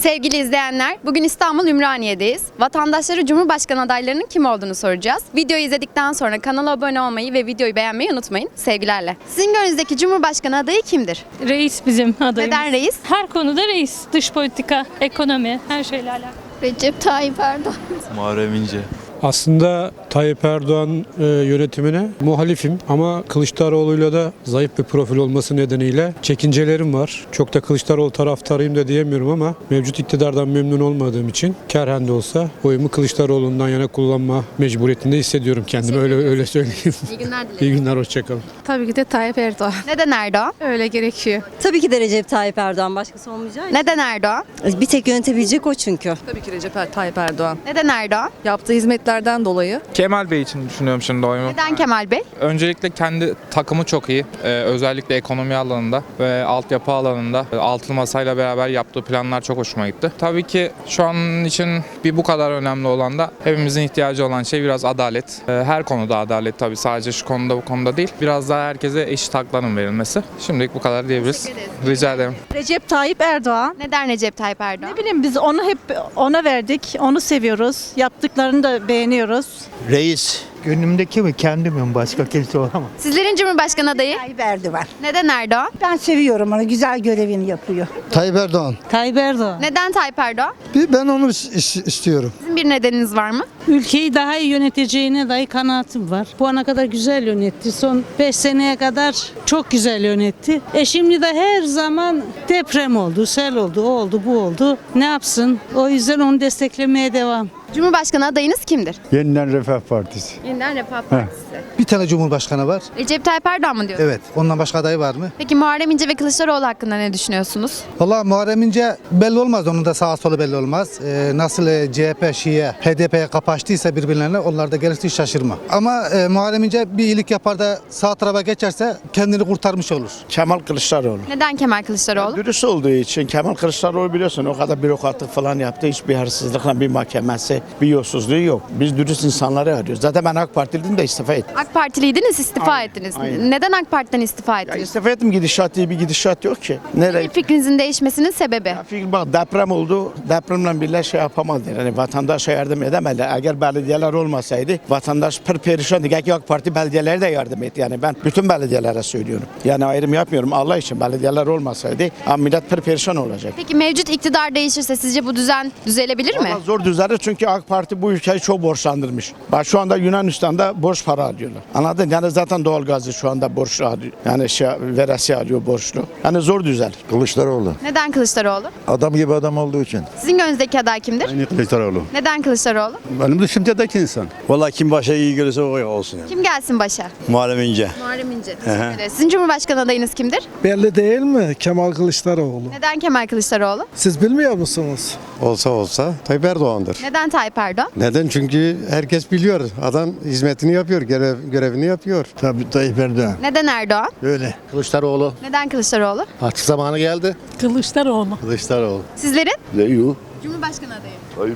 Sevgili izleyenler, bugün İstanbul Ümraniye'deyiz. Vatandaşlara Cumhurbaşkanı adaylarının kim olduğunu soracağız. Videoyu izledikten sonra kanala abone olmayı ve videoyu beğenmeyi unutmayın. Sevgilerle. Sizin gönlünüzdeki Cumhurbaşkanı adayı kimdir? Reis bizim adayımız. Neden reis? Her konuda reis. Dış politika, ekonomi, her şeyle alakalı. Recep Tayyip Erdoğan. Muharrem İnce. Aslında Tayyip Erdoğan e, yönetimine muhalifim ama Kılıçdaroğlu'yla da zayıf bir profil olması nedeniyle çekincelerim var. Çok da Kılıçdaroğlu taraftarıyım da diyemiyorum ama mevcut iktidardan memnun olmadığım için kerhen de olsa oyumu Kılıçdaroğlu'ndan yana kullanma mecburiyetinde hissediyorum kendimi öyle öyle söyleyeyim. İyi günler dilerim. İyi günler hoşçakalın. Tabii ki de Tayyip Erdoğan. Neden Erdoğan? Öyle gerekiyor. Tabii ki de Recep Tayyip Erdoğan başkası olmayacak. Neden Erdoğan? Bir tek yönetebilecek o çünkü. Tabii ki Recep Tayyip Erdoğan. Neden Erdoğan? Yaptığı hizmetlerden dolayı. Kemal Bey için düşünüyorum şimdi oyumu. Neden Kemal Bey? Öncelikle kendi takımı çok iyi. Ee, özellikle ekonomi alanında ve altyapı alanında e, altılı masayla beraber yaptığı planlar çok hoşuma gitti. Tabii ki şu an için bir bu kadar önemli olan da hepimizin ihtiyacı olan şey biraz adalet. Ee, her konuda adalet tabii sadece şu konuda bu konuda değil. Biraz daha herkese eşit hakların verilmesi. Şimdilik bu kadar diyebiliriz. Rica ederim. Recep Tayyip Erdoğan. Neden Recep Tayyip Erdoğan? Ne bileyim biz onu hep ona verdik. Onu seviyoruz. Yaptıklarını da beğeniyoruz. Reis. Gönlümdeki mi kendimim başka kimse olamaz. Sizlerin Cumhurbaşkanı adayı? Tayyip Erdoğan. Neden Erdoğan? Ben seviyorum onu. Güzel görevini yapıyor. Tayyip Erdoğan. Tayyip Erdoğan. Neden Tayyip Erdoğan? Bir ben onu is- is- istiyorum. Sizin bir nedeniniz var mı? Ülkeyi daha iyi yöneteceğine dair kanaatim var. Bu ana kadar güzel yönetti. Son 5 seneye kadar çok güzel yönetti. E şimdi de her zaman deprem oldu, sel oldu, o oldu, bu oldu. Ne yapsın? O yüzden onu desteklemeye devam. Cumhurbaşkanı adayınız kimdir? Yeniden Refah Partisi. Yeniden Refah Partisi. Bir tane cumhurbaşkanı var. Recep Tayyip Erdoğan mı diyorsunuz? Evet. Ondan başka aday var mı? Peki Muharrem İnce ve Kılıçdaroğlu hakkında ne düşünüyorsunuz? Valla Muharrem İnce belli olmaz. Onun da sağa solu belli olmaz. Ee, nasıl e, CHP, Şiye, HDP'ye kapaştıysa birbirlerine onlar da gelirse hiç şaşırma. Ama e, Muharrem İnce bir iyilik yapar da sağ tarafa geçerse kendini kurtarmış olur. Kemal Kılıçdaroğlu. Neden Kemal Kılıçdaroğlu? Dürüst olduğu için Kemal Kılıçdaroğlu biliyorsun o kadar bürokratlık falan yaptı. Hiçbir hırsızlıkla bir mahkemesi, bir yolsuzluğu yok. Biz dürüst insanları arıyoruz. Zaten ben AK Partiliydim de istifa ettim. AK Partiliydiniz, istifa Aynen, ettiniz. aynen. Neden AK Parti'den istifa Ya ettiniz? istifa ettim gidişat diye bir gidişat yok ki. Nereye? Peki fikrinizin değişmesinin sebebi? Ya fikir bak deprem oldu. Depremle birlikte şey yapamadılar. Yani vatandaşa yardım edemediler. Eğer belediyeler olmasaydı vatandaş pır perişandı. Gerçi AK Parti belediyelere de yardım etti. Yani ben bütün belediyelere söylüyorum. Yani ayrım yapmıyorum. Allah için belediyeler olmasaydı millet pır perişan olacak. Peki mevcut iktidar değişirse sizce bu düzen düzelebilir mi? Ama zor düzelir çünkü AK Parti bu ülkeyi çok borçlandırmış. Bak şu anda Yunanistan'da borç para alıyorlar. Anladın? Yani zaten doğalgazı şu anda borçlu alıyor. Yani şey, veresi alıyor borçlu. Yani zor düzelir. Kılıçdaroğlu. Neden Kılıçdaroğlu? Adam gibi adam olduğu için. Sizin gönlünüzdeki aday kimdir? Aynı Kılıçdaroğlu. Neden Kılıçdaroğlu? Benim dışımdaki insan. Valla kim başa iyi gelirse o olsun. Yani. Kim gelsin başa? Muharrem İnce. Muharrem İnce. Teşekkür ederiz. Sizin Cumhurbaşkanı adayınız kimdir? Belli değil mi Kemal Kılıçdaroğlu? Neden Kemal Kılıçdaroğlu? Siz bilmiyor musunuz? Olsa olsa Tayyip Erdoğan'dır. Neden Tayyip Erdoğan? Neden? Çünkü herkes biliyor. Adam hizmetini yapıyor, görev, görevini yapıyor. Tabii Tayyip Erdoğan. Neden Erdoğan? Öyle. Kılıçdaroğlu. Neden Kılıçdaroğlu? Artık zamanı geldi. Kılıçdaroğlu. Kılıçdaroğlu. Sizlerin? Yok? Cumhurbaşkanı adayı.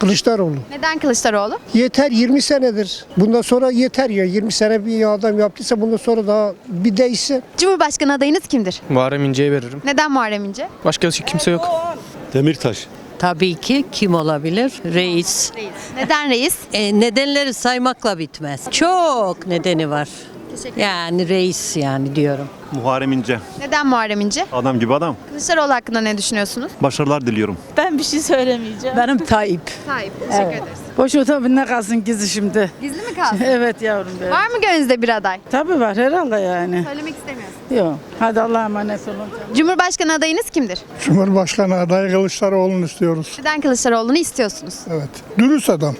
Kılıçdaroğlu. Neden Kılıçdaroğlu? Yeter 20 senedir. Bundan sonra yeter ya. 20 sene bir adam yaptıysa bundan sonra daha bir değişsin. Cumhurbaşkanı adayınız kimdir? Muharrem İnce'ye veririm. Neden Muharrem İnce? Başka kimse yok. Demirtaş. Tabii ki kim olabilir? Reis. Neden reis? E, nedenleri saymakla bitmez. Çok nedeni var. Yani reis yani diyorum. Muharrem İnce. Neden Muharrem İnce? Adam gibi adam. Kılıçdaroğlu hakkında ne düşünüyorsunuz? Başarılar diliyorum. Ben bir şey söylemeyeceğim. Benim Tayyip. Tayyip. Teşekkür ederiz. Boş otobünde kalsın gizli şimdi. Gizli mi kaldı? Evet yavrum be. Var mı gönlünüzde bir aday? Tabii var herhalde yani. Söylemek istemiyorsun. Yok. Hadi Allah'a emanet olun. Cumhurbaşkanı adayınız kimdir? Cumhurbaşkanı adayı Kılıçdaroğlu'nu istiyoruz. Neden Kılıçdaroğlu'nu istiyorsunuz? Evet. Dürüst adam.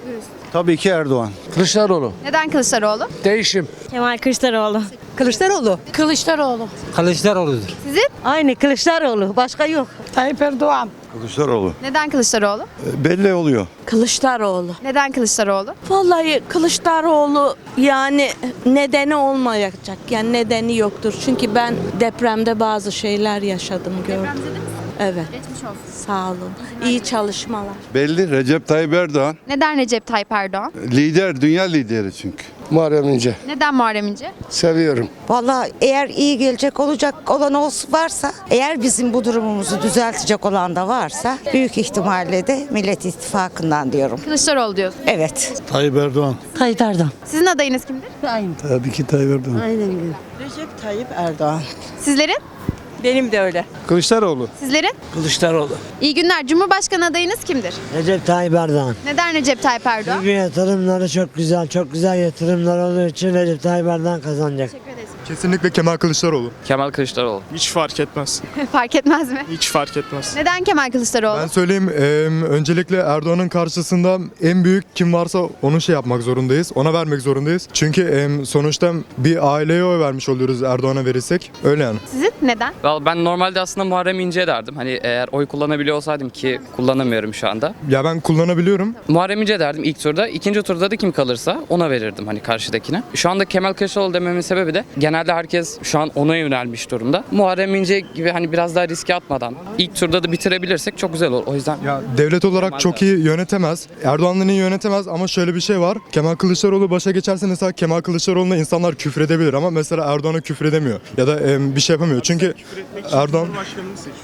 Tabii ki Erdoğan. Kılıçdaroğlu. Neden Kılıçdaroğlu? Değişim. Kemal Kılıçdaroğlu. Kılıçdaroğlu. Kılıçdaroğlu. Kılıçdaroğlu'dur. Sizin? Aynı Kılıçdaroğlu. Başka yok. Tayyip Erdoğan. Kılıçdaroğlu. Neden Kılıçdaroğlu? Belli oluyor. Kılıçdaroğlu. Neden Kılıçdaroğlu? Vallahi Kılıçdaroğlu yani nedeni olmayacak. Yani nedeni yoktur. Çünkü ben depremde bazı şeyler yaşadım gördüm. Evet. Geçmiş olsun. Sağ olun. İyi çalışmalar. Belli Recep Tayyip Erdoğan. Neden Recep Tayyip Erdoğan? Lider, dünya lideri çünkü. Muharrem İnce. Neden Muharrem İnce? Seviyorum. Vallahi eğer iyi gelecek olacak olan olsun varsa, eğer bizim bu durumumuzu düzeltecek olan da varsa büyük ihtimalle de Millet İttifakı'ndan diyorum. Kılıçdaroğlu diyorsun. Evet. Tayyip Erdoğan. Tayyip Erdoğan. Sizin adayınız kimdir? Tabii ki Tayyip Erdoğan. Recep Tayyip Erdoğan. Sizlerin? Benim de öyle. Kılıçdaroğlu. Sizlerin? Kılıçdaroğlu. İyi günler. Cumhurbaşkanı adayınız kimdir? Recep Tayyip Erdoğan. Neden Recep Tayyip Erdoğan? Çünkü yatırımları çok güzel, çok güzel yatırımlar olduğu için Recep Tayyip Erdoğan kazanacak. Kesinlikle Kemal Kılıçdaroğlu. Kemal Kılıçdaroğlu. Hiç fark etmez. Fark etmez mi? Hiç fark etmez. Neden Kemal Kılıçdaroğlu? Ben söyleyeyim eee, öncelikle Erdoğan'ın karşısında en büyük kim varsa onu şey yapmak zorundayız. Ona vermek zorundayız. Çünkü eee, sonuçta bir aileye oy vermiş oluyoruz Erdoğan'a verirsek. Öyle yani. Sizin neden? Vallahi ben normalde aslında Muharrem İnce derdim. Hani eğer oy kullanabiliyor olsaydım ki kullanamıyorum şu anda. Ya ben kullanabiliyorum. Muharrem İnce derdim ilk turda. İkinci turda da kim kalırsa ona verirdim hani karşıdakine. Şu anda Kemal Kılıçdaroğlu dememin sebebi de genelde herkes şu an ona yönelmiş durumda. Muharrem İnce gibi hani biraz daha riske atmadan ilk turda da bitirebilirsek çok güzel olur. O yüzden Ya devlet olarak çok iyi yönetemez. Erdoğan'dan iyi yönetemez ama şöyle bir şey var. Kemal Kılıçdaroğlu başa geçerse mesela Kemal Kılıçdaroğlu'na insanlar küfredebilir ama mesela Erdoğan'a küfredemiyor. Ya da eee, bir şey yapamıyor. Çünkü Erdoğan...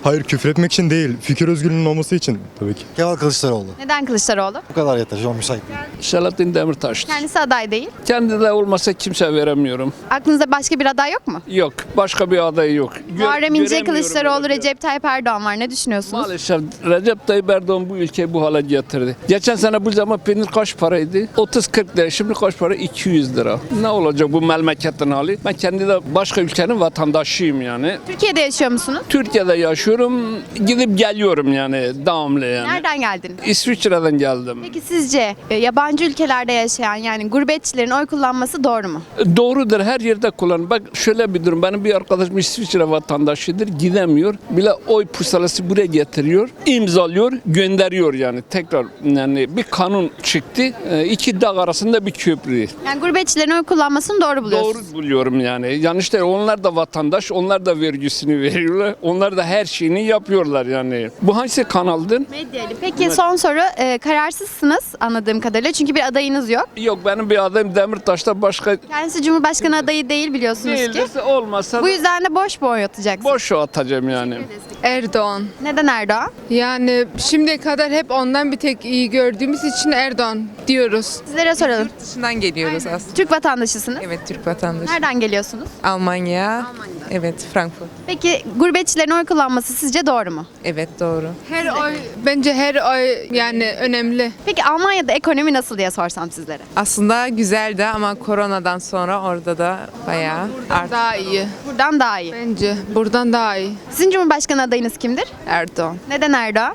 Hayır küfretmek için değil. Fikir özgürlüğünün olması için tabii ki. Kemal Kılıçdaroğlu. Neden Kılıçdaroğlu? Bu kadar yeter. Şu an müsait. Selahattin Demirtaş. Kendisi aday değil. Kendi de olmasa kimse veremiyorum. Aklınızda başka bir aday yok mu? Yok. Başka bir aday yok. Gö- Muharrem İnce, Kılıçdaroğlu. Recep Tayyip Erdoğan var. Ne düşünüyorsunuz? Maalesef Recep Tayyip Erdoğan bu ülkeyi bu hale getirdi. Geçen sene bu zaman peynir kaç paraydı? 30-40 lira. Şimdi kaç para? 200 lira. Ne olacak bu memleketin hali? Ben kendi de başka ülkenin vatandaşıyım yani. Türkiye'de yaşıyor musunuz? Türkiye'de yaşıyorum. Gidip geliyorum yani devamlı yani. Nereden geldiniz? İsviçre'den geldim. Peki sizce e, yabancı ülkelerde yaşayan yani gurbetçilerin oy kullanması doğru mu? Doğrudur her yerde kullan. Bak şöyle bir durum. Benim bir arkadaşım İsviçre vatandaşıdır. Gidemiyor. Bile oy pusulası buraya getiriyor. imzalıyor. Gönderiyor yani. Tekrar yani bir kanun çıktı. Ee, iki dağ arasında bir köprü. Yani gurbetçilerin oy kullanmasını doğru buluyorsunuz. Doğru buluyorum yani. Yani işte onlar da vatandaş. Onlar da vergisini veriyorlar. Onlar da her şeyini yapıyorlar yani. Bu hangisi kanaldır? Medyayla. Peki son soru. E, kararsızsınız anladığım kadarıyla çünkü bir adayınız yok. Yok benim bir adayım Demirtaş'ta başka Kendisi Cumhurbaşkanı adayı değil biliyorsunuz ki. değildirse olmasa Bu yüzden de boş bir oy atacaksınız. boş atacağım yani. Erdoğan. Neden Erdoğan? Yani şimdiye kadar hep ondan bir tek iyi gördüğümüz için Erdoğan diyoruz. Sizlere soralım. Dışından geliyoruz aslında. Türk vatandaşısınız. Evet Türk vatandaşı. Nereden geliyorsunuz? Almanya. Evet Frankfurt. Peki gurbetçilerin oy kullanması sizce doğru mu? Evet doğru. Her oy bence her oy yani önemli. Peki Almanya'da ekonomi nasıl diye sorsam sizlere. Aslında güzeldi ama koronadan sonra orada da bayağı arttı. Daha iyi. Buradan daha iyi. Bence buradan daha iyi. Sizin Cumhurbaşkanı adayınız kimdir? Erdoğan. Neden Erdoğan?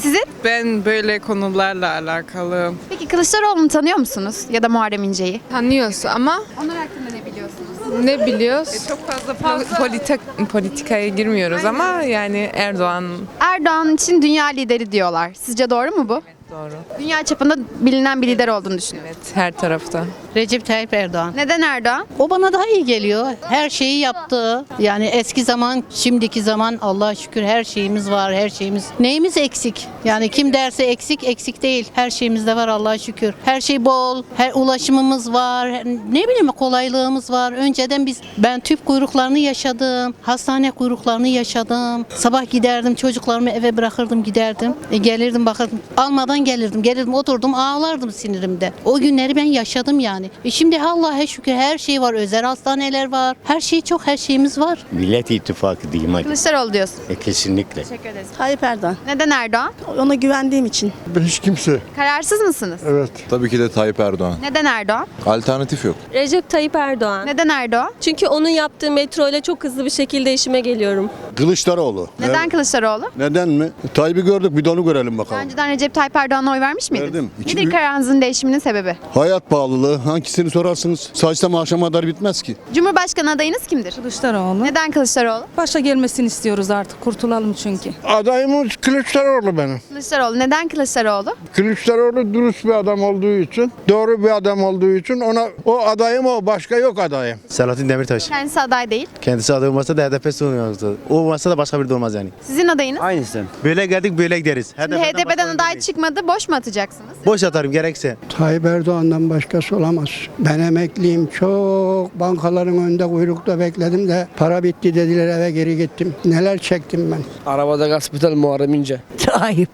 Sizin? Ben böyle konularla alakalı Peki Kılıçdaroğlu'nu tanıyor musunuz? Ya da Muharrem İnce'yi? tanıyoruz ama Onlar hakkında ne biliyorsunuz? ne biliyoruz? çok fazla, politik politikaya girmiyoruz ama yani Erdoğan Erdoğan için dünya lideri diyorlar. Sizce doğru mu bu? doğru. Dünya çapında bilinen bir lider olduğunu düşünüyorum. Evet her tarafta. Recep Tayyip Erdoğan. Neden Erdoğan? O bana daha iyi geliyor. Her şeyi yaptı. Yani eski zaman, şimdiki zaman Allah'a şükür her şeyimiz var, her şeyimiz. Neyimiz eksik? Yani kim derse eksik, eksik değil. Her şeyimiz de var Allah'a şükür. Her şey bol, her ulaşımımız var. Ne bileyim kolaylığımız var. Önceden biz ben tüp kuyruklarını yaşadım. Hastane kuyruklarını yaşadım. Sabah giderdim çocuklarımı eve bırakırdım giderdim. E, gelirdim bakardım. Almadan gelirdim. Gelirdim oturdum ağlardım sinirimde. O günleri ben yaşadım yani. E şimdi Allah'a şükür her şey var. Özel hastaneler var. Her şey çok her şeyimiz var. Millet İttifakı diyeyim hadi. Kılıçdaroğlu diyorsun. kesinlikle. Teşekkür ederiz. Tayyip Erdoğan. Neden Erdoğan? Ona güvendiğim için. Ben hiç kimse. Kararsız mısınız? Evet. Tabii ki de Tayyip Erdoğan. Neden Erdoğan? Alternatif yok. Recep Tayyip Erdoğan. Neden Erdoğan? Çünkü onun yaptığı metro ile çok hızlı bir şekilde işime geliyorum. Kılıçdaroğlu. Neden Kılıçdaroğlu? Neden mi? Tayyip'i gördük bir de onu görelim Daha bakalım. önceden Recep Tayyip Erdoğan'a oy vermiş miydiniz? Verdim. Nedir kararınızın değişiminin sebebi? Hayat pahalılığı hangisini sorarsınız? Saçta akşama kadar bitmez ki. Cumhurbaşkanı adayınız kimdir? Kılıçdaroğlu. Neden Kılıçdaroğlu? Başa gelmesini istiyoruz artık. Kurtulalım çünkü. Adayımız Kılıçdaroğlu benim. Kılıçdaroğlu. Neden Kılıçdaroğlu? Kılıçdaroğlu dürüst bir adam olduğu için, doğru bir adam olduğu için ona o adayım o, başka yok adayım. Selahattin Demirtaş. Kendisi aday değil. Kendisi aday olmasa da HDP sunuyordu. O olmazsa da başka biri de olmaz yani. Sizin adayınız? Aynısı. Böyle geldik böyle gideriz. Şimdi HDP'den aday çıkmadı. Boş mu atacaksınız? Boş atarım gerekse. Tayyip Erdoğan'dan başkası olamaz. Ben emekliyim. Çok bankaların önünde kuyrukta bekledim de para bitti dediler eve geri gittim. Neler çektim ben. Arabada gaspital Muharrem İnce. Tayyip.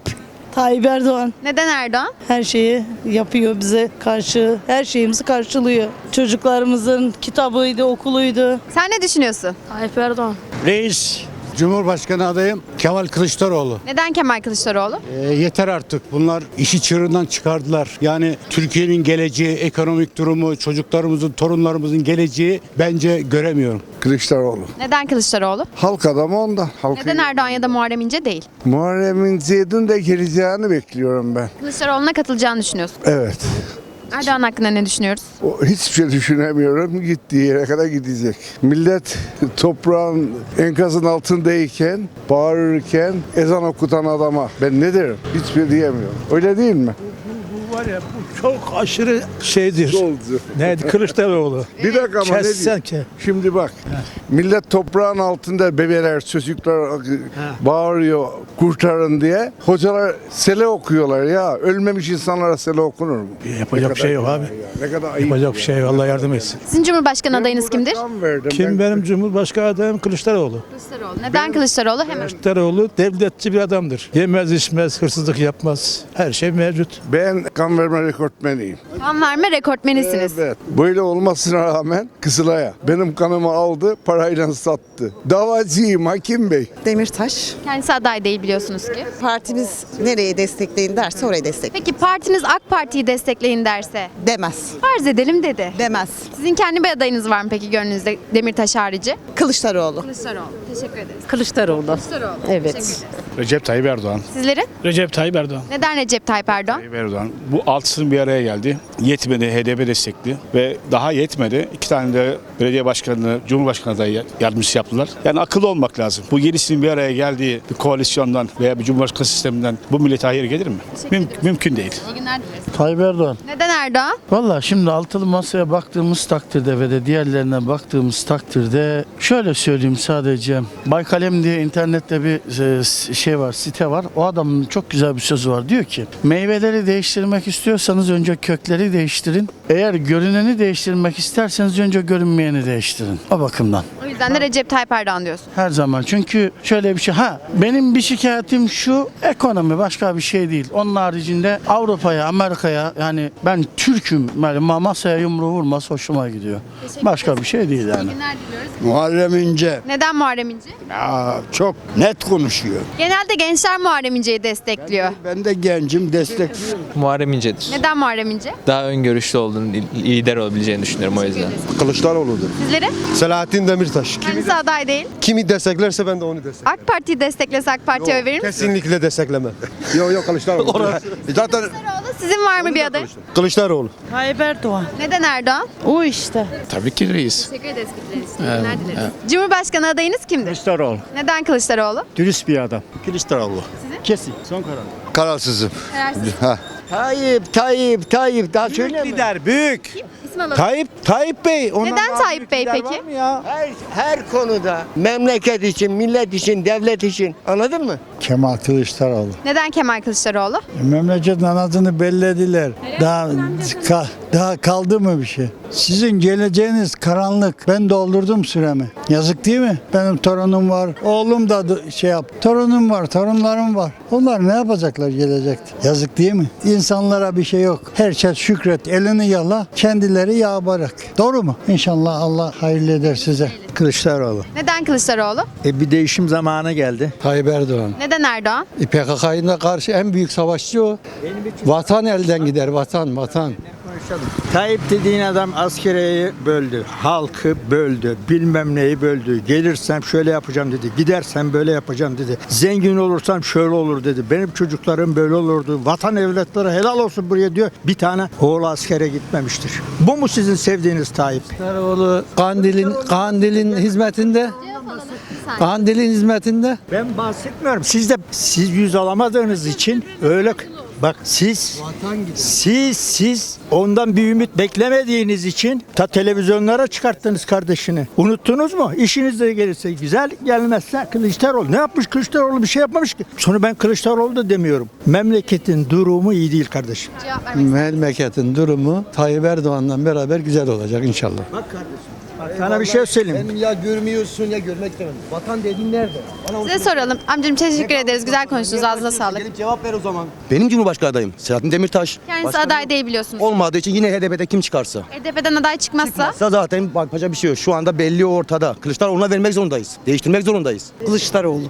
Tayyip Erdoğan Neden Erdoğan? her şeyi yapıyor bize karşı. Her şeyimizi karşılıyor. Çocuklarımızın kitabıydı, okuluydu. Sen ne düşünüyorsun? Tayyip Erdoğan. Reis, Cumhurbaşkanı adayım Kemal Kılıçdaroğlu. Neden Kemal Kılıçdaroğlu? E, yeter artık. Bunlar işi çığırından çıkardılar. Yani Türkiye'nin geleceği, ekonomik durumu, çocuklarımızın, torunlarımızın geleceği bence göremiyorum. Kılıçdaroğlu. Neden Kılıçdaroğlu? Halk adamı onda. Halk Neden Erdoğan ya da Muharrem İnce değil? Muharrem İnce'nin de geleceğini bekliyorum ben. Kılıçdaroğlu'na katılacağını düşünüyorsun. Evet. Erdoğan hakkında ne düşünüyoruz? O, hiçbir şey düşünemiyorum. Gittiği yere kadar gidecek. Millet toprağın enkazın altındayken, bağırırken ezan okutan adama ben ne derim? Hiçbir şey diyemiyorum. Öyle değil mi? Var ya bu çok aşırı şeydir. Doldu. Ne Kılıçdaroğlu. Bir dakika ama ne diyeyim? ki. Şimdi bak. Millet toprağın altında bebeler, çocuklar bağırıyor kurtarın diye. Hocalar sele okuyorlar ya. Ölmemiş insanlara sele okunur mu? Yapacak bir şey yok abi. Ne kadar ayıp. Yapacak bir şey yok. Allah yardım etsin. Sizin Cumhurbaşkanı adayınız kimdir? Verdim. Kim Ben- benim Cumhurbaşkanı adayım Kılıçdaroğlu. Kılıçdaroğlu. Neden Kılıçdaroğlu? Hemen. Kılıçdaroğlu devletçi bir adamdır. Yemez içmez, hırsızlık yapmaz. Her şey mevcut. Ben kan verme rekortmeniyim. Kan verme rekortmenisiniz. Evet. Böyle olmasına rağmen Kızılay'a benim kanımı aldı, parayla sattı. Davacıyım Hakim Bey. Demirtaş. Kendisi aday değil biliyorsunuz ki. Partimiz nereye destekleyin derse oraya destek. Peki partiniz AK Parti'yi destekleyin derse Demez. farz edelim dedi. Demez. Sizin kendi bir adayınız var mı peki gönlünüzde Demirtaş harici? Kılıçdaroğlu. Kılıçdaroğlu. Teşekkür ederiz. Kılıçdaroğlu. Kılıçdaroğlu. Evet. Recep Tayyip Erdoğan. Sizlerin? Recep Tayyip Erdoğan. Neden Recep Tayyip Erdoğan? Tayyip Erdoğan. Bu altısının bir araya geldi. Yetmedi HDP destekli ve daha yetmedi. İki tane de belediye başkanını, cumhurbaşkanı adayı yardımcısı yaptılar. Yani akıllı olmak lazım. Bu yedisinin bir araya geldiği bir koalisyondan veya bir cumhurbaşkanı sisteminden bu millete hayır gelir mi? Müm- mümkün değil. İyi günler dileriz. Tayyip Erdoğan. Neden Erdoğan? Valla şimdi altılı masaya baktığımız takdirde ve de diğerlerine baktığımız takdirde şöyle söyleyeyim sadece. Baykalem diye internette bir e, şey var, site var. O adamın çok güzel bir sözü var. Diyor ki meyveleri değiştirmek istiyorsanız önce kökleri değiştirin. Eğer görüneni değiştirmek isterseniz önce görünmeyeni değiştirin. O bakımdan. O yüzden de Recep Tayyip Erdoğan diyorsun. Her zaman. Çünkü şöyle bir şey. Ha benim bir şikayetim şu ekonomi başka bir şey değil. Onun haricinde Avrupa'ya, Amerika'ya yani ben Türk'üm. Yani ma- masaya yumruğu vurması hoşuma gidiyor. Başka bir şey değil yani. İyi günler diliyoruz. Muharrem İnce Neden Muharrem İnce? ya, çok net konuşuyor. Genelde gençler Muharrem İnce'yi destekliyor. Ben de gencim destek. Muharrem İnce'dir. Neden Muharrem İnce? Daha öngörüşlü olduğunu, lider olabileceğini düşünüyorum o yüzden. Kılıçdaroğlu'dur. Sizlerin? Selahattin Demirtaş. Kendisi aday değil. Kimi desteklerse ben de onu desteklerim. AK Parti'yi desteklese AK Parti'ye oy verir misiniz? Kesinlikle desteklemem. yok yok Kılıçdaroğlu. Zaten Kılıçdaroğlu. Sizin var mı bir aday? Kılıçdaroğlu. Tayyip Erdoğan. Neden Erdoğan? O işte. Tabii ki reis. Teşekkür ederiz. İyi günler dileriz. Cumhurbaşkanı adayınız kimdir? Kılıçdaroğlu. Neden Kılıçdaroğlu? Dürüst bir adam. Kılıçdaroğlu. Kesin. Son karar. Kararsızım. Kararsız. Tayyip, Tayyip, Tayyip daha söyleme. Lider büyük. İsim alalım. Tayyip, Tayyip Bey. Ondan Neden daha Tayyip büyük Bey lider peki? var mı ya? Her, her konuda memleket için, millet için, devlet için anladın mı? Kemal Kılıçdaroğlu. Neden Kemal Kılıçdaroğlu? Memleketin anasını bellediler. Daha ka- daha kaldı mı bir şey? Sizin geleceğiniz karanlık. Ben doldurdum süremi. Yazık değil mi? Benim torunum var. Oğlum da şey yap. Torunum var, torunlarım var. Onlar ne yapacaklar gelecekte? Yazık değil mi? İnsanlara bir şey yok. Herkes şükret, elini yala, kendileri yağ bırak. Doğru mu? İnşallah Allah hayırlı eder size. Kılıçdaroğlu. Neden Kılıçdaroğlu? E bir değişim zamanı geldi. Tayyip Erdoğan. Neden Erdoğan? PKK'ya karşı en büyük savaşçı o. Vatan elden gider, vatan, vatan. Tayyip dediğin adam askeriyeyi böldü, halkı böldü, bilmem neyi böldü. Gelirsem şöyle yapacağım dedi, gidersem böyle yapacağım dedi. Zengin olursam şöyle olur dedi. Benim çocuklarım böyle olurdu. Vatan evlatları helal olsun buraya diyor. Bir tane oğlu askere gitmemiştir. Bu mu sizin sevdiğiniz Tayyip? Kılıçdaroğlu Kandil'in Kandil'in hizmetinde. Kandil'in hizmetinde. Ben bahsetmiyorum. Siz de siz yüz alamadığınız için öyle Bak siz siz siz ondan bir ümit beklemediğiniz için ta televizyonlara çıkarttınız kardeşini. Unuttunuz mu? İşiniz de gelirse güzel gelmezse Kılıçdaroğlu. Ne yapmış Kılıçdaroğlu bir şey yapmamış ki. Sonra ben Kılıçdaroğlu da demiyorum. Memleketin durumu iyi değil kardeşim. Memleketin durumu Tayyip Erdoğan'la beraber güzel olacak inşallah. Bak kardeşim. Sana bir şey söyleyeyim. ya görmüyorsun ya görmek istemedim. Vatan dediğin nerede? Size soralım. Amcım teşekkür ederiz. Güzel konuştunuz. Ağzına sağlık. cevap ver o zaman. Benim Cumhurbaşkanı adayım Selahattin Demirtaş. Kendisi Başka aday değil biliyorsunuz. Olmadığı için yine HDP'de kim çıkarsa. HDP'den aday çıkmazsa Sa zaten bak paşa bir şey yok. Şu anda belli ortada. Kılıçdaroğlu'na vermek zorundayız. Değiştirmek zorundayız. Kılıçdaroğlu.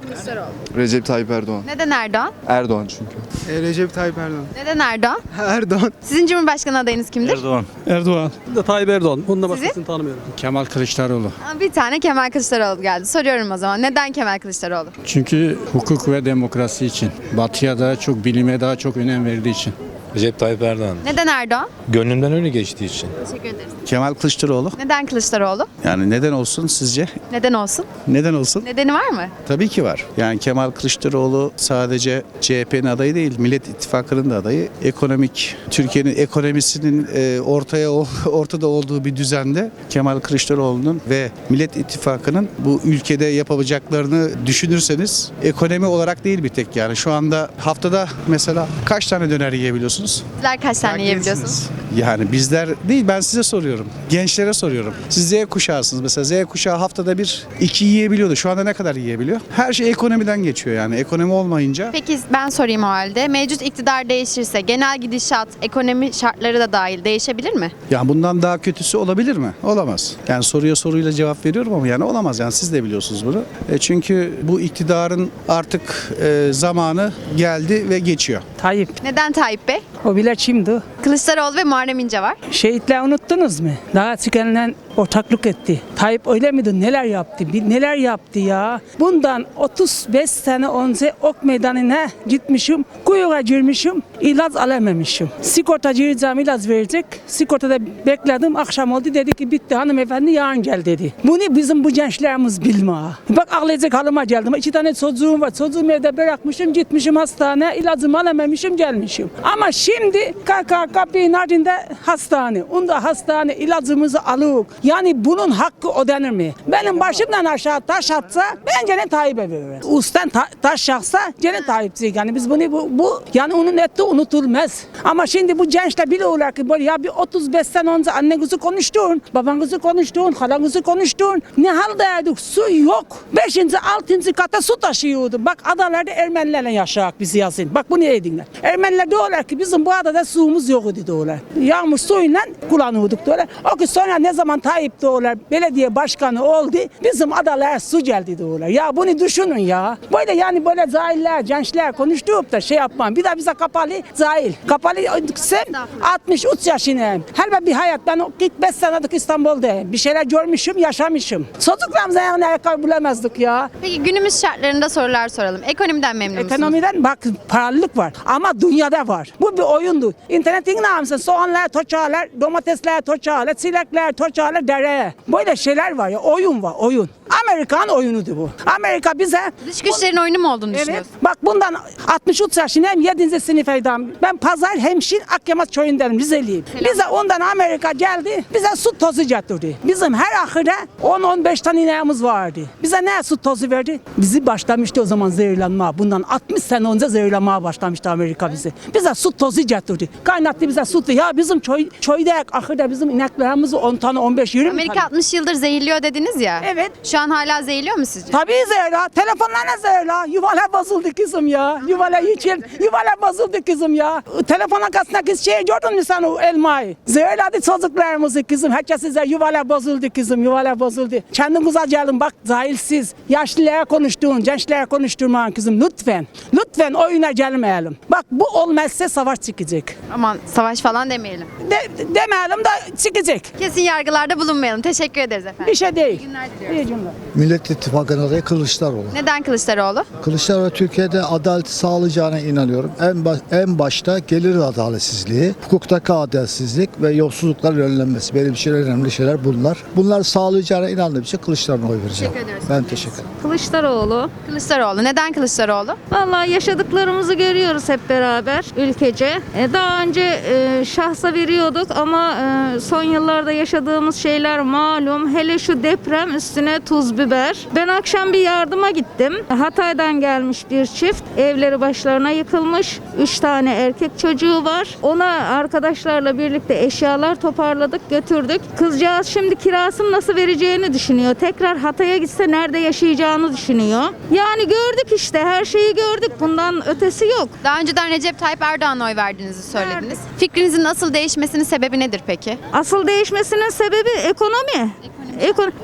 Recep Tayyip Erdoğan. neden Erdoğan? Erdoğan çünkü. Recep Tayyip Erdoğan. Neden Erdoğan? Erdoğan. Sizin Cumhurbaşkanı adayınız kimdir? Erdoğan. Erdoğan. Da Tayyip Erdoğan. Bundan Sizin? tanımıyorum. Kemal Kılıçdaroğlu. Aa, Bir tane Kemal Kılıçdaroğlu geldi. Soruyorum o zaman. Neden Kemal Kılıçdaroğlu? Çünkü hukuk ve demokrasi için. Batıya daha çok, bilime daha çok önem verdiği için. Recep Tayyip Erdoğan. Neden Erdoğan? Gönlümden öyle geçtiği için. Teşekkür ederiz. Kemal Kılıçdaroğlu. Neden Kılıçdaroğlu? Yani neden olsun sizce? Neden olsun? Neden olsun? Nedeni var mı? Tabii ki var. Yani Kemal Kılıçdaroğlu sadece CHP'nin adayı değil, Millet İttifakı'nın da adayı. Ekonomik, Türkiye'nin ekonomisinin e, ortaya ortada olduğu bir düzende Kemal Kılıçdaroğlu'nun ve Millet İttifakı'nın bu ülkede yapabileceklerini düşünürseniz ekonomi olarak değil bir tek yani. Şu anda haftada mesela kaç tane döner yiyebiliyorsunuz? Sizler kaç tane yiyebiliyorsunuz? Yani bizler değil ben size soruyorum. Gençlere soruyorum. Siz Z kuşağısınız mesela. Z kuşağı haftada bir iki yiyebiliyordu. Şu anda ne kadar yiyebiliyor? Her şey ekonomiden geçiyor yani. Ekonomi olmayınca Peki ben sorayım o halde. Mevcut iktidar değişirse genel gidişat, ekonomi şartları da dahil değişebilir mi? yani bundan daha kötüsü olabilir mi? Olamaz. Yani soruya soruyla cevap veriyorum ama yani olamaz. Yani siz de biliyorsunuz bunu. E çünkü bu iktidarın artık e, zamanı geldi ve geçiyor. Tayyip. Neden Tayyip Bey? O bile kimdi? Kılıçdaroğlu ve Muharrem İnce var. Şehitler unuttunuz mu? Daha tükenilen ortaklık etti. Tayyip öyle miydi? Neler yaptı? Neler yaptı ya? Bundan 35 sene önce ok meydanına gitmişim. Kuyuya girmişim. ilaç alamamışım. Sigortacı ricam ilaç verecek. Sigortada bekledim. Akşam oldu. Dedi ki bitti hanımefendi yarın gel dedi. Bunu bizim bu gençlerimiz bilmiyor. Bak ağlayacak halıma geldim. İki tane çocuğum var. Çocuğumu evde bırakmışım. Gitmişim hastaneye. ilacımı alamamışım gelmişim. Ama şimdi KK kapının ardında hastane. Onda hastane ilacımızı alıp yani bunun hakkı ödenir mi? Benim başımdan aşağı taş atsa ben gene Tayyip'e veririm. Ustan ta- taş yaksa gene Tayyip'si. Yani biz bunu bu, bu yani onun etti unutulmaz. Ama şimdi bu gençler biliyorlar ki böyle ya bir 35 sene önce annenizi konuştun, babanızı konuştun, halanızı konuştun. Ne haldeydik? Su yok. 5. 6. kata su taşıyordu. Bak adalarda Ermenilerle yaşayak biz yazın. Bak bu ne dinler. Ermeniler diyorlar ki bizim bu adada suyumuz yok diyorlar. Yağmur suyuyla kullanıyorduk diyorlar. O ki sonra ne zaman Tayyip diyorlar belediye başkanı oldu bizim adalara su geldi diyorlar. Ya bunu düşünün ya. Böyle yani böyle zahiller, gençler konuştuğup da şey yapmam. Bir de bize kapalı zahil. Kapalı sen 63 yaşındayım. Her bir hayat ben 45 senedir İstanbul'dayım. Bir şeyler görmüşüm, yaşamışım. Çocuklarımıza yani ayakkabı bulamazdık ya. Peki günümüz şartlarında sorular soralım. Ekonomiden memnun musunuz? Ekonomiden bak paralılık var ama dünyada var. Bu bir oyundu. İnternetin ne yapsın? Soğanlar toçağlar, domatesler toçağlar, çilekler toçağlar dereye. Böyle şeyler var ya oyun var oyun. Amerikan oyunudur bu. Amerika bize Dış güçlerin oyunu mu olduğunu Evet. düşünüyorsunuz? Bak bundan 63 yaşındayım 7. sınıftaydım. Ben Pazar Hemşin Akyamaz köyündenim Rizeliyim. Bize ondan Amerika geldi. Bize su tozu getirdi. Bizim her ahırda 10-15 tane ineğimiz vardı. Bize ne su tozu verdi? Bizi başlamıştı o zaman zehirlenme. Bundan 60 sene önce zehirlenmeye başlamıştı Amerika bizi. Bize su tozu getirdi. Kaynattı bize su. Ya bizim köy, köyde ahırda bizim ineklerimiz 10 tane 15-20 Amerika tane. 60 yıldır zehirliyor dediniz ya. Evet. Şu an hala zehirliyor mu sizce? Tabii zehra. Telefonlarına zehra. Yuvala bozuldu kızım ya. Yuvala için. Yuvala bozuldu kızım ya. Telefon arkasındaki şey gördün mü sen o elmayı? Zehirladı çocuklarımızı kızım. Herkes size yuvala bozuldu kızım. Yuvala bozuldu. Kendinize gelin bak zahilsiz. Yaşlılara konuştuğun, gençlere konuşturmayın kızım. Lütfen. Lütfen oyuna gelmeyelim. Bak bu olmazsa savaş çıkacak. Aman savaş falan demeyelim. De, demeyelim de çıkacak. Kesin yargılarda bulunmayalım. Teşekkür ederiz efendim. Bir şey değil. İyi günler diliyorum. İyi günler. Millet İttifakı'nın adayı Kılıçdaroğlu. Neden Kılıçdaroğlu? Kılıçdaroğlu Türkiye'de adaleti sağlayacağına inanıyorum. En, baş- en başta gelir adaletsizliği, hukuktaki adaletsizlik ve yolsuzlukların önlenmesi. Benim için önemli şeyler bunlar. Bunlar sağlayacağına inandığım için Kılıçdaroğlu'na oy vereceğim. Teşekkür ederiz. Ben teşekkür ederim. Kılıçdaroğlu. Kılıçdaroğlu. Neden Kılıçdaroğlu? Vallahi yaşadıklarımızı görüyoruz hep beraber ülkece. E, Daha önce e, şahsa veriyorduk ama e, son yıllarda yaşadığımız şeyler malum. Hele şu deprem üstüne tuz biber. Ben akşam bir yardıma gittim. Hatay'dan gelmiş bir çift. Evleri başlarına yıkılmış. Üç tane erkek çocuğu var. Ona arkadaşlarla birlikte eşyalar toparladık götürdük. Kızcağız şimdi kirasını nasıl vereceğini düşünüyor. Tekrar Hatay'a gitse nerede yaşayacağını düşünüyor. Yani gördük işte her şeyi gördük. Bundan ötesi yok. Daha önceden Recep Tayyip Erdoğan'a oy verdiğinizi söylediniz. Fikrinizin nasıl değişmesinin sebebi nedir peki? Asıl değişmesinin sebebi ekonomi.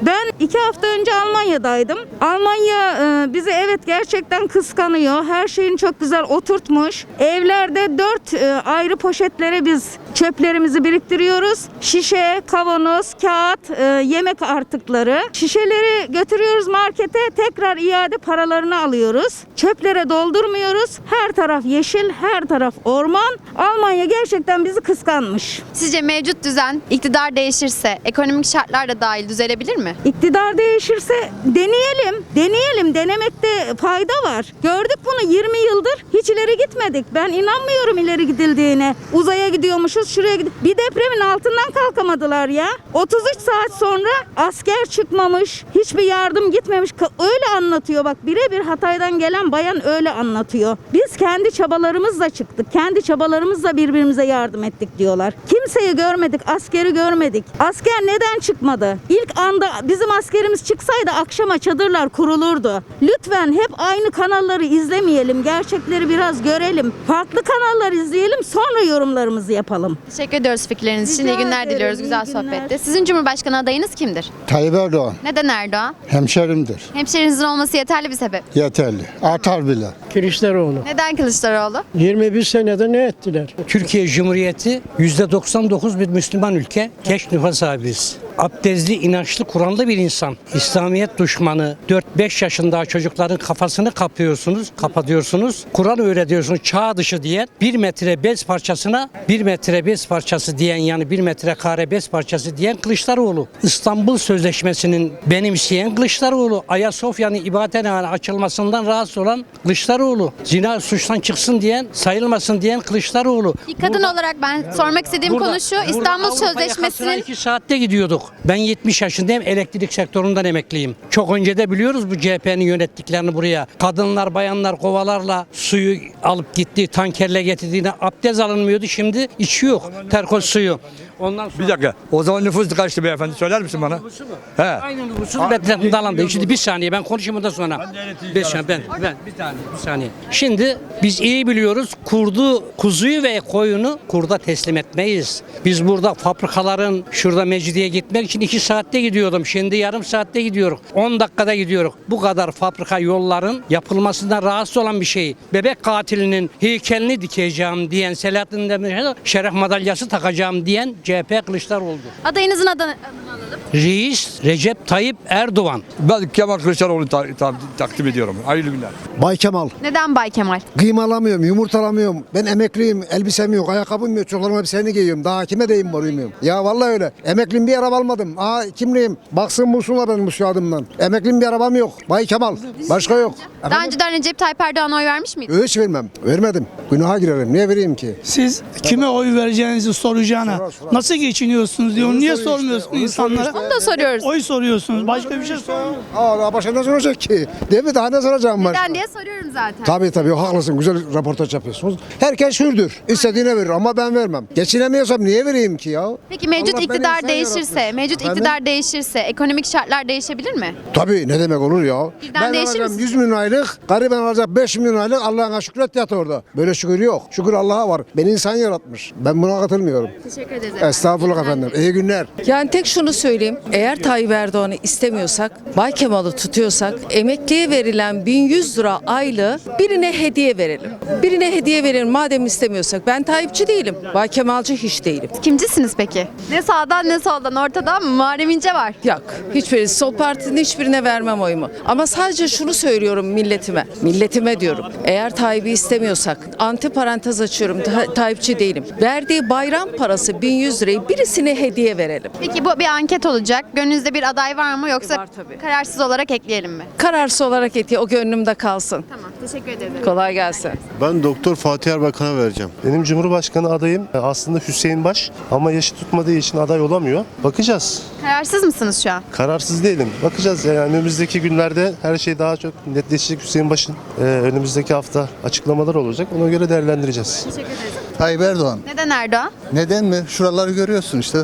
Ben iki hafta önce Almanya'daydım. Almanya e, bizi evet gerçekten kıskanıyor. Her şeyini çok güzel oturtmuş. Evlerde dört e, ayrı poşetlere biz çöplerimizi biriktiriyoruz. Şişe, kavanoz, kağıt, e, yemek artıkları. Şişeleri götürüyoruz markete tekrar iade paralarını alıyoruz. Çöplere doldurmuyoruz. Her taraf yeşil, her taraf orman. Almanya gerçekten bizi kıskanmış. Sizce mevcut düzen iktidar değişirse ekonomik şartlar da dahil düzelebilir mi? İktidar değişirse deneyelim. Deneyelim. Denemekte fayda var. Gördük bunu 20 yıldır. Hiç ileri gitmedik. Ben inanmıyorum ileri gidildiğine. Uzaya gidiyormuşuz şuraya gid Bir depremin altından kalkamadılar ya. 33 saat sonra asker çıkmamış. Hiçbir yardım gitmemiş. Öyle anlatıyor bak. Birebir Hatay'dan gelen bayan öyle anlatıyor. Biz kendi çabalarımızla çıktık. Kendi çabalarımızla birbirimize yardım ettik diyorlar. Kimseyi görmedik. Askeri görmedik. Asker neden çıkmadı? İlk anda bizim askerimiz çıksaydı akşama çadırlar kurulurdu. Lütfen hep aynı kanalları izlemeyelim. Gerçekleri biraz görelim. Farklı kanallar izleyelim sonra yorumlarımızı yapalım. Teşekkür ediyoruz fikirleriniz için. Rica İyi günler ederim, diliyoruz. iyi Güzel günler. sohbetti. Sizin Cumhurbaşkanı adayınız kimdir? Tayyip Erdoğan, Neden Erdoğan? hemşerimdir. Hemşerinizin olması yeterli bir sebep. Yeterli. Artar bile. Kılıçdaroğlu. Neden Kılıçdaroğlu? 21 senede ne ettiler? Türkiye Cumhuriyeti %99 bir Müslüman ülke. Keş nüfus sahibiz. Abdestli, inançlı, Kur'anlı bir insan. İslamiyet düşmanı. 4-5 yaşında çocukların kafasını kapıyorsunuz, kapatıyorsunuz. Kur'an öğretiyorsunuz çağ dışı diyen. Bir metre bez parçasına bir metre bez parçası diyen yani bir metre kare bez parçası diyen Kılıçdaroğlu. İstanbul Sözleşmesi'nin benimseyen Kılıçdaroğlu. Ayasofya'nın ibadethane açılmasından rahatsız olan Kılıçdaroğlu. Zina suçtan çıksın diyen, sayılmasın diyen Kılıçdaroğlu. Bir kadın olarak ben sormak istediğim Burada- konu şu. burada İstanbul Avrupa Sözleşmesi'nin iki saatte gidiyorduk. Ben 70 yaşındayım. Elektrik sektöründen emekliyim. Çok önce de biliyoruz bu CHP'nin yönettiklerini buraya. Kadınlar, bayanlar kovalarla suyu alıp gitti, tankerle getirdiğinde abdest alınmıyordu. Şimdi içiyor terkos suyu. Ondan sonra... Bir dakika. O zaman nüfus kaçtı beyefendi? Söyler misin bana? He. Aynı nüfusun etrafında alındı. Şimdi bir saniye ben konuşayım ondan sonra. Bir saniye ben, ben bir tane bir saniye. Şimdi biz iyi biliyoruz kurdu kuzuyu ve koyunu kurda teslim etmeyiz. Biz burada fabrikaların şurada Mecidiye gitmek için iki saatte gidiyordum. Şimdi yarım saatte gidiyoruz. 10 dakikada gidiyoruz. Bu kadar fabrika yolların yapılmasından rahatsız olan bir şey. Bebek katilinin heykelini dikeceğim diyen Selahattin Demirel'e şeref madalyası takacağım diyen CHP Kılıçdaroğlu. adayınızın adını alalım. Reis Recep Tayyip Erdoğan. Ben Kemal Kılıçdaroğlu'nu ta- ta- takdim ediyorum. Hayırlı günler. Bay Kemal. Neden Bay Kemal? Kıyma alamıyorum, yumurta alamıyorum. Ben emekliyim, elbisem yok, ayakkabım yok, çocuklarım elbiseni giyiyorum. Daha kime deyim var uyumuyorum. Ya vallahi öyle. Emekliyim bir araba almadım. Aa kimliyim? Baksın bulsunlar benim bu şahadımdan. Emekliyim bir arabam yok. Bay Kemal. Başka yok. Daha önceden Recep Tayyip Erdoğan'a oy vermiş miydiniz? Hiç vermem. Vermedim. Günaha girerim. Niye vereyim ki? Siz kime oy vereceğinizi soracağına Sorar, sorar. nasıl geçiniyorsunuz diyor. Onu Niye soruyor işte, sormuyorsun onu insanlara? soruyor Onu da soruyoruz. Oy soruyorsunuz. Başka bir şey sormuyor. Aa başka ne soracak ki? Değil mi? Daha ne soracağım başka? Neden diye soruyorum zaten. Tabii tabii haklısın. Güzel röportaj yapıyorsunuz. Herkes hürdür. İstediğine verir ama ben vermem. Geçinemiyorsam niye vereyim ki ya? Peki mevcut Allah beni iktidar insan değişirse, yaratmış. mevcut Efendim? iktidar değişirse ekonomik şartlar değişebilir mi? Tabii ne demek olur ya? Birden ben değişir alacağım misin? 100 milyon aylık, gariban alacak 5 milyon aylık Allah'ına şükret yat orada. Böyle şükür yok. Şükür Allah'a var. Beni insan yaratmış. Ben buna katılmıyorum. Teşekkür ederiz efendim. Estağfurullah efendim. İyi günler. Yani tek şunu söyleyeyim. Söyleyeyim. Eğer Tayyip Erdoğan'ı istemiyorsak, Bay Kemal'ı tutuyorsak, emekliye verilen 1100 lira aylığı birine hediye verelim. Birine hediye verelim madem istemiyorsak. Ben Tayyipçi değilim. Bay Kemalci hiç değilim. Kimcisiniz peki? Ne sağdan ne soldan ortada Muharrem İnce var. Yok. Hiçbiri sol partinin hiçbirine vermem oyumu. Ama sadece şunu söylüyorum milletime. Milletime diyorum. Eğer Tayyip'i istemiyorsak anti parantez açıyorum. Ta- Tayyipçi değilim. Verdiği bayram parası 1100 lirayı birisine hediye verelim. Peki bu bir anket olacak. Gönlünüzde bir aday var mı yoksa Var tabii. kararsız olarak ekleyelim mi? Kararsız olarak eti o gönlümde kalsın. Tamam. Teşekkür ederim. Kolay gelsin. Ben Doktor Fatih Erbakan'a vereceğim. Benim Cumhurbaşkanı adayım e, aslında Hüseyin Baş ama yaşı tutmadığı için aday olamıyor. Bakacağız. Kararsız mısınız şu an? Kararsız değilim. Bakacağız yani önümüzdeki günlerde her şey daha çok netleşecek. Hüseyin Baş'ın e, önümüzdeki hafta açıklamalar olacak. Ona göre değerlendireceğiz. Teşekkür ederiz. Tayyip Erdoğan. Neden Erdoğan? Neden mi? Şuraları görüyorsun işte.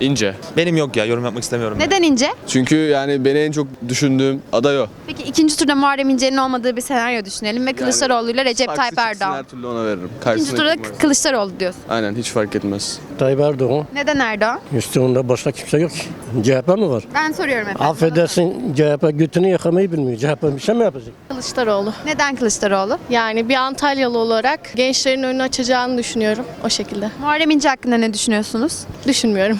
İnce. Benim yok ya yorum yapmak istemiyorum. Neden İnce? Çünkü yani beni en çok düşündüğüm aday o. Peki ikinci turda Muharrem İnce'nin olmağı bir senaryo düşünelim ve Kılıçdaroğlu ile Recep Tayyip Erdoğan. türlü ona veririm. İkinci turda Kılıçdaroğlu diyorsun. Aynen hiç fark etmez. Tayyip Erdoğan. Neden Erdoğan? Üstünde başka kimse yok ki. CHP mi var? Ben soruyorum efendim. Affedersin CHP götünü yakamayı bilmiyor. CHP bir şey mi yapacak? Kılıçdaroğlu. Neden Kılıçdaroğlu? Yani bir Antalyalı olarak gençlerin önünü açacağını düşünüyorum o şekilde. Muharrem İnce hakkında ne düşünüyorsunuz? Düşünmüyorum.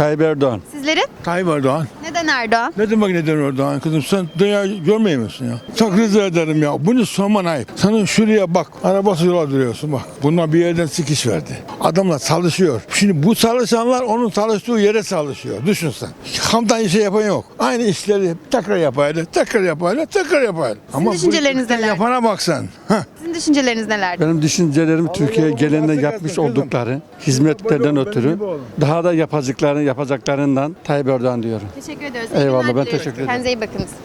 Tayyip Erdoğan. Sizlerin? Tayyip Erdoğan. Neden Erdoğan? Ne demek neden Erdoğan kızım sen dünya görmüyor musun ya? Çok rica ederim ya. Bunu sorman ayıp. Sana şuraya bak. Arabası yola duruyorsun bak. Bunlar bir yerden sikiş verdi. Adamlar çalışıyor. Şimdi bu çalışanlar onun çalıştığı yere çalışıyor. Düşün sen. Hamdan işe yapan yok. Aynı işleri tekrar yapaydı, tekrar yapaydı, tekrar yapaydı. Ama düşünceleriniz neler? Yapana bak sen. Heh. Sizin düşünceleriniz nelerdir? Benim düşüncelerim Türkiye genelinde yapmış oldukları hizmetlerden ötürü daha da yapacakları yapacaklarından Tayyip Erdoğan diyorum. Teşekkür ediyoruz. Eyvallah, ben teşekkür ederim. Kendinize iyi bakınız.